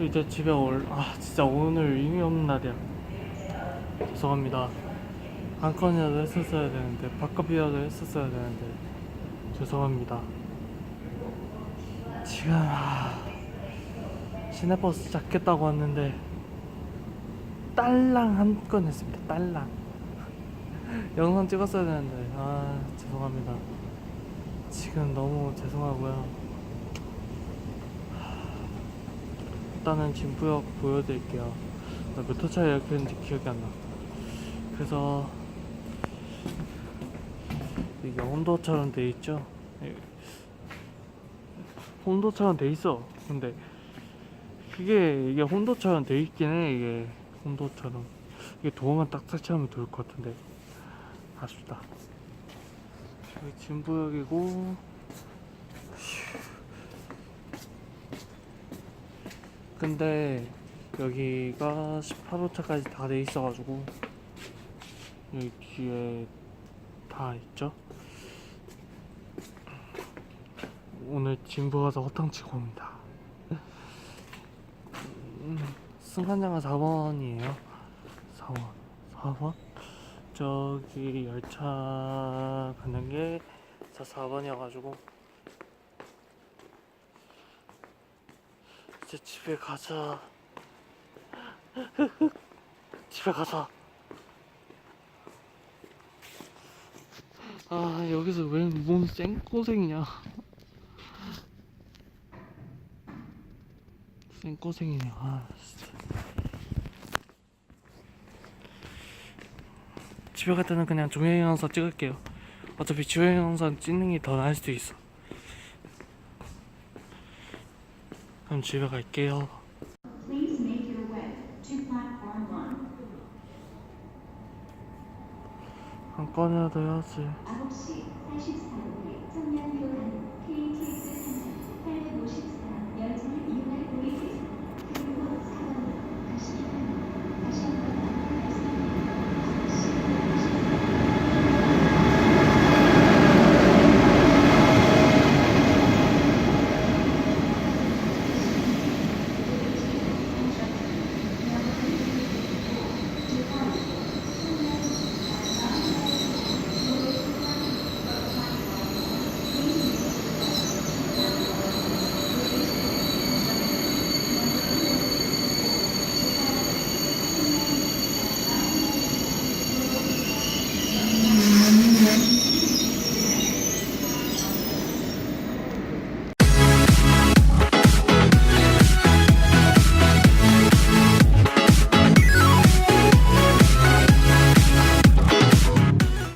이제 집에 올, 아, 진짜 오늘 의미 없는 날이야. 죄송합니다. 한 건이라도 했었어야 되는데, 바깥이라도 했었어야 되는데, 죄송합니다. 지금, 아, 시내버스 잡겠다고 왔는데, 딸랑 한 건 했습니다. 딸랑. 영상 찍었어야 되는데, 아, 죄송합니다. 지금 너무 죄송하고요. 일단은 진부역 보여드릴게요. 나몇호 차에 이렇게 했는지 기억이 안 나. 그래서 이게 혼도처럼 돼 있죠. 예. 혼도처럼 돼 있어. 근데 그게 이게 혼도처럼 돼 있긴 해. 이게 혼도처럼 이게 도어만 딱 설치하면 좋을 것 같은데 아쉽다. 여기 진부역이고 근데 여기가 18호차까지 다 돼 있어가지고 여기 뒤에 다 있죠? 오늘 진부 가서 허탕치고 옵니다. 음, 승관장은 4번이에요. 4번. 4번? 저기 열차 가는 게저 4번이어가지고 이제 집에 가자. 집에 가자. 아 여기서 왜뭔 쌩꼬생이냐. 쌩꼬생이네. 아 진짜. 집에 갈 때는 그냥 조명 영상 찍을게요. 어차피 조명 영상 찍는 게 더 나을 수도 있어. 그럼 집에 갈게요. 한 건이라도 해야지. 9시 44분에 청량교환 KTX 3854